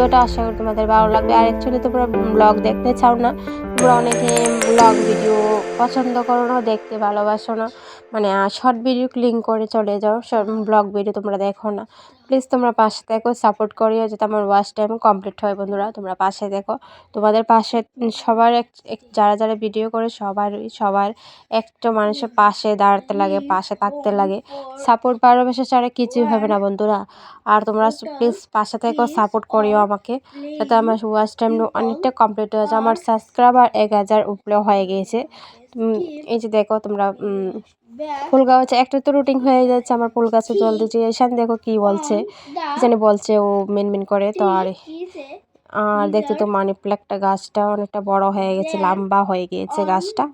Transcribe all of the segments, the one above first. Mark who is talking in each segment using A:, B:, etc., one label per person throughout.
A: ভিডিওটা আশা করি তোমাদের ভালো লাগবে। আর অ্যাকচুয়ালি তোমরা ব্লগ দেখতে চাও না, তোমরা অনেকে ব্লগ ভিডিও পছন্দ করো না, দেখতে ভালোবাসো না। মানে শর্ট ভিডিও ক্লিক করে চলে যাও। ব্লগ ভিডিও তোমরা দেখো না। প্লিজ তোমরা পাশে দেখো সাপোর্ট করিও যাতে আমার ওয়াচ টাইম কমপ্লিট হয় বন্ধুরা। তোমরা পাশে দেখো তোমাদের পাশে সবার এক যারা যারা ভিডিও করে সবার সবার একটা মানুষের পাশে দাঁড়াতে লাগে, পাশে থাকতে লাগে। সাপোর্ট ভালোবাসা ছাড়া কিছুই হবে না বন্ধুরা। আর তোমরা প্লিজ পাশে থেকেও সাপোর্ট করিও আমাকে। যাতে আমার ওয়াচ টাইম অনেকটা কমপ্লিট হয়েছে আমার সাবস্ক্রাইবার এক হাজার উপরে হয়ে গিয়েছে। এই যে দেখো তোমরা ফুল গাছ একটা তো রুটিন হয়ে যাচ্ছে আমার ফুল গাছে জল দিচ্ছি এসান দেখো কি বলছে জানি বলছে ও মেন মেন করে তো আর আর দেখতে তো মানি প্লাকটা গাছটা অনেকটা বড় হয়ে গেছে লম্বা হয়ে গিয়েছে গাছটা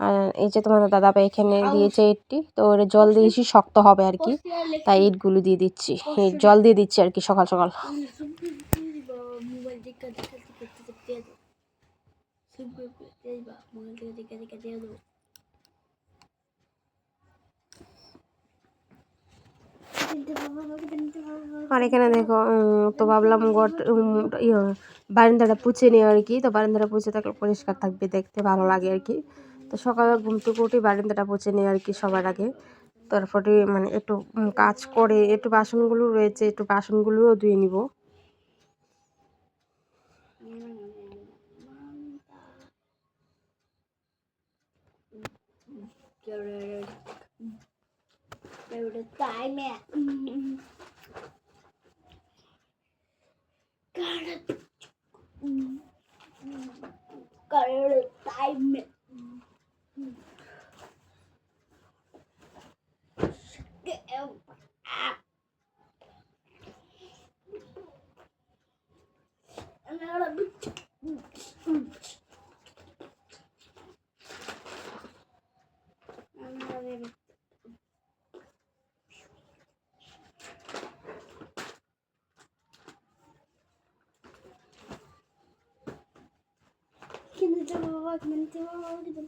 A: আর এই যে তোমার দাদা ভাই এখানে দিয়েছে ইটটি তো ওর জল দিয়েছি শক্ত হবে আর কি তাই ইটগুলো দিয়ে দিচ্ছি জল দিয়ে দিচ্ছি আর কি সকাল সকাল
B: মোবাইল দিয়ে দিবা মোবাইল থেকে দেখা দেখা দিয়ে দাও
A: আর এখানে দেখো তো ভাবলাম গট ইয়ে বারান্দাটা পুছে নিই আর কি। তো বারান্দাটা পুছে থাকলে পরিষ্কার থাকবে দেখতে ভালো লাগে আর কি। তো সকালে ঘুম থেকে উঠে বারান্দাটা পুছে নিই আর কি সবার আগে। তারপরে মানে একটু কাজ করে একটু বাসনগুলো রয়েছে একটু বাসনগুলোও ধুয়ে নিব।
B: তাই মে কারণ Kinder bak, men det var lite...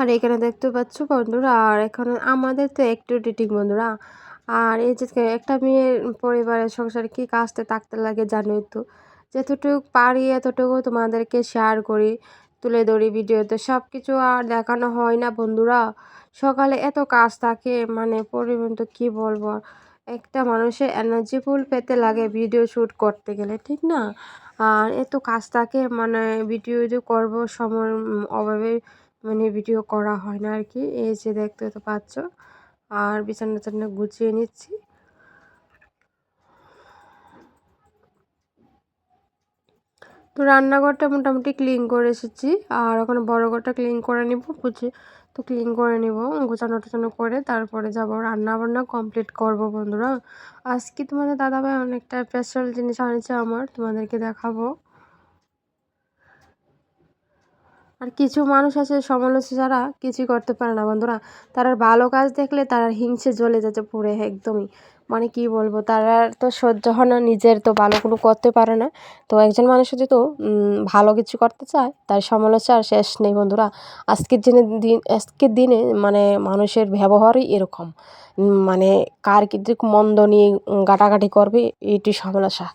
A: আর এখানে দেখতে পাচ্ছ বন্ধুরা আর এখানে আমাদের তো একটু ডিটিং বন্ধুরা। আর এই যে একটা মেয়ের পরিবারের সংসারে কী কাজতে থাকতে লাগে জানোই তো। যতটুকু পারি এতটুকু তোমাদেরকে শেয়ার করি তুলে ধরি ভিডিওতে। সব কিছু আর দেখানো হয় না বন্ধুরা। সকালে এত কাজ থাকে মানে পরিমাণ তো কী বলব? একটা মানুষের এনার্জি ফুল পেতে লাগে ভিডিও শ্যুট করতে গেলে, ঠিক না? আর এত কাজ থাকে মানে ভিডিও যে করব, সময় অভাবে মানে ভিডিও করা হয় না আর কি। এই যে দেখতে তো পাচ্ছ। আর বিছানা টিছানা গুছিয়ে নিচ্ছি। তো রান্নাঘরটা মোটামুটি ক্লিন করে এসেছি। আর ওখানে বড় ঘরটা ক্লিন করে নিব বুঝি তো ক্লিন করে নিব, গোছানো টোছানো করে তারপরে যাব রান্না বান্না কমপ্লিট করব বন্ধুরা। আজকে তোমাদের দাদাভাই অনেকটা স্পেশাল জিনিস আনেছে আমার, তোমাদেরকে দেখাবো। আর কিছু মানুষ আছে সমালোচনা ছাড়া কিছুই করতে পারে না বন্ধুরা। তারা ভালো কাজ দেখলে তারা হিংসে জ্বলে যাচ্ছে পুরে, একদমই। মানে কি বলব, তারা তো সহ্য হয় না, নিজের তো ভালো কোনো করতে পারে না। তো একজন মানুষ যদি তো ভালো কিছু করতে চায়, তার সমালোচনার শেষ নেই বন্ধুরা। আজকের দিনে দিন, আজকের দিনে মানে মানুষের ব্যবহারই এরকম। মানে কার কিন্তু মন্দ নিয়ে গাটাগাটি করবে, এটি সমালোচনা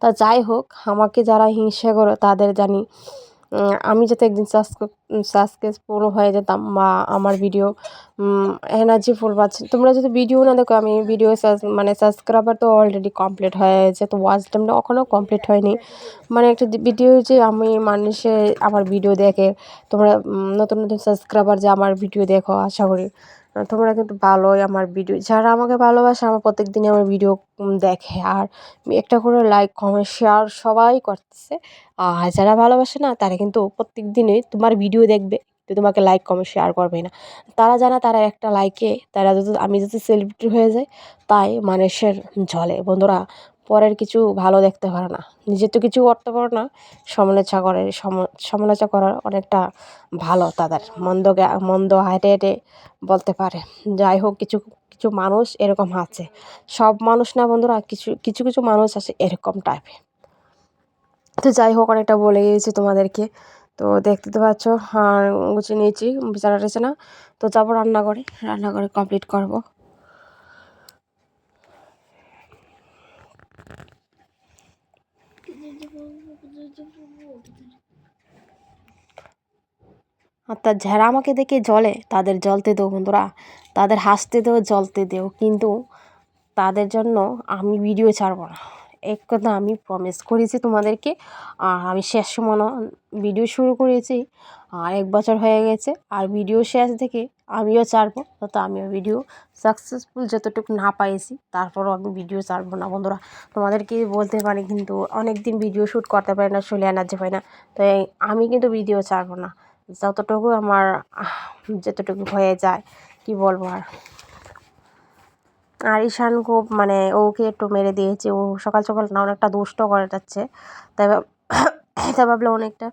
A: তা যাই হোক, আমাকে যারা হিংসা করে, তাদের জানি আমি যাতে একদিন সাবস্ক্রাইব পুরো হয়ে যেতাম বা আমার ভিডিও এনার্জি ফুল পাচ্ছে। তোমরা যদি ভিডিও না দেখো, আমি ভিডিও মানে সাবস্ক্রাইবার তো অলরেডি কমপ্লিট হয়ে গেছে, তো ওয়াচ টাইমটা এখনও কমপ্লিট হয়নি। মানে একটা ভিডিও যে আমি মানুষে আমার ভিডিও দেখে, তোমরা নতুন নতুন সাবস্ক্রাইবার যে আমার ভিডিও দেখো, আশা করি। তোমরা কিন্তু ভালোই আমার ভিডিও যারা আমাকে ভালোবাসে, আমার প্রত্যেক দিনে আমার ভিডিও দেখে। আর একটা করে লাইক কমেন্ট শেয়ার সবাই করতেছে। আর যারা ভালোবাসে না, তারা কিন্তু প্রত্যেক দিনই তোমার ভিডিও দেখবে তো তোমাকে লাইক কমেন্ট শেয়ার করবে না। তারা জানে তারা একটা লাইকে তারা যদি আমি যদি সেলিব্রিটি হয়ে যাই, তাই মানুষের ঝলে। বন্ধুরা পরের কিছু ভালো দেখতে পারে না। নিজে তো কিছু করতে পারে না, সমালোচনা করে, সম- সমালোচনা করার অনেকটা ভালো তাদের। মন্দ মন্দ হেঁটে হেঁটে বলতে পারে। যাই হোক, কিছু কিছু মানুষ এরকম আছে। সব মানুষ না বন্ধুরা, কিছু কিছু কিছু মানুষ আছে এরকম টাইপের তো যাই হোক, অনেকটা বলে গিয়েছি তোমাদেরকে। তো দেখতে তো পাচ্ছ, আর গুছিয়ে নিয়েছি বিছানা টিছানা তো যাব রান্না করে রান্না করে কমপ্লিট করব। আর তার যারা আমাকে দেখে জলে তাদের জলতে দেও বন্ধুরা। তাদের হাসতে দেও জলতে দেও। কিন্তু তাদের জন্য আমি ভিডিও ছাড়বো না। এক কথা আমি প্রমিস করেছি তোমাদেরকে, আর আমি শেষ সময় ভিডিও শুরু করেছি, আর এক বছর হয়ে গেছে, আর ভিডিও শেষ থেকে আমিও ছাড়বো তো আমিও ভিডিও সাকসেসফুল যতটুকু না পাইছি, তারপরও আমি ভিডিও ছাড়বো না বন্ধুরা। তোমাদেরকে বলতে পারি কিন্তু অনেক দিন ভিডিও শ্যুট করতে পারি না শরীরে এনার্জি পাই না, তাই আমি কিন্তু ভিডিও ছাড়বো না। যতটুকু আমার যতটুকু হয়ে যায়, কি বলব আর? আর ঈশান খুব মানে ওকে একটু মেরে দিয়েছে, ও সকাল সকাল না অনেকটা দুষ্ট করে যাচ্ছে। তাই তাই ভাবলে অনেকটা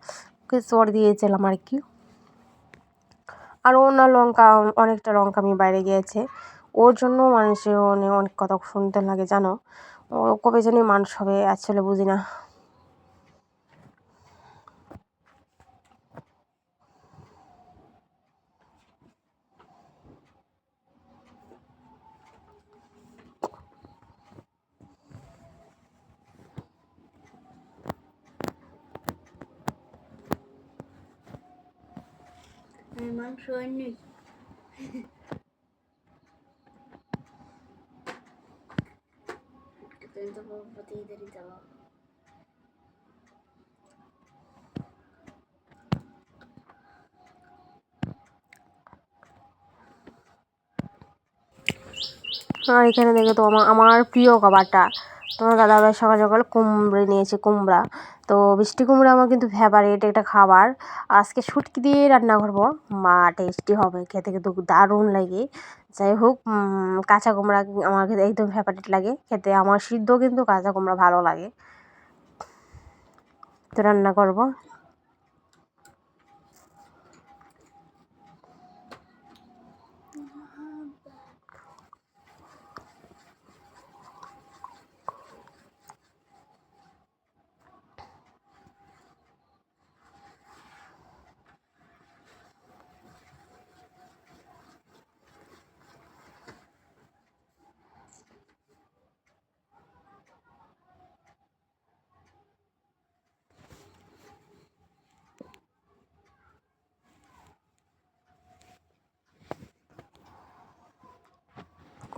A: চড় দিয়েছিলাম আর কি। আর ও না লঙ্কা, অনেকটা লঙ্কা আমি বাইরে গিয়েছে। ওর জন্য মানুষের অনেক অনেক কথা শুনতে লাগে, জানো? ও কবে জানি মানুষ হবে, আসলে বুঝি না।
B: আমি মাংস তুমি তো
A: আর এখানে দেখে তো আমার আমার প্রিয় খাবারটা তোমার দাদাভাই সকাল সকাল কুমড়ে নিয়েছে, কুমড়া। তো মিষ্টি কুমড়া আমার কিন্তু ফেভারিট একটা খাবার। আজকে শুটকি দিয়ে রান্না করব। মা টেস্টি হবে, খেতে কিন্তু দারুণ লাগে। যাই হোক কাঁচা কুমড়া আমার একদম ফেভারিট লাগে। খেতে আমার সিদ্ধ কিন্তু কাঁচা কুমড়া ভালো লাগে। তো রান্না করব।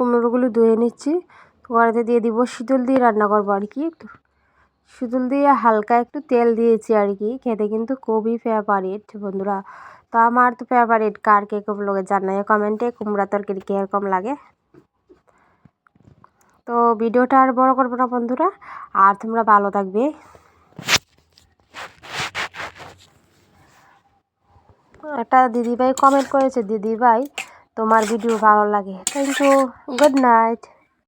A: কুমড়োগুলো ধুয়ে নিচ্ছি। কড়াইতে দিয়ে দিব শীতল দিয়ে রান্না করব আর কি একটু। শীতল দিয়ে হালকা একটু তেল দিয়েছি আর কি, খেতে কিন্তু খুবই ফেভারিট বন্ধুরা। তো আমার তো ফেভারিট কার কে কেমন লোকে জানাই কমেন্টে কুমড়া তরকারি কীরকম লাগে। তো ভিডিওটা আর বড় করব না বন্ধুরা, আর তোমরা ভালো থাকবে। একটা দিদিভাই কমেন্ট করেছে, দিদিভাই তোমার ভিডিও ভালো লাগে। Thank you good night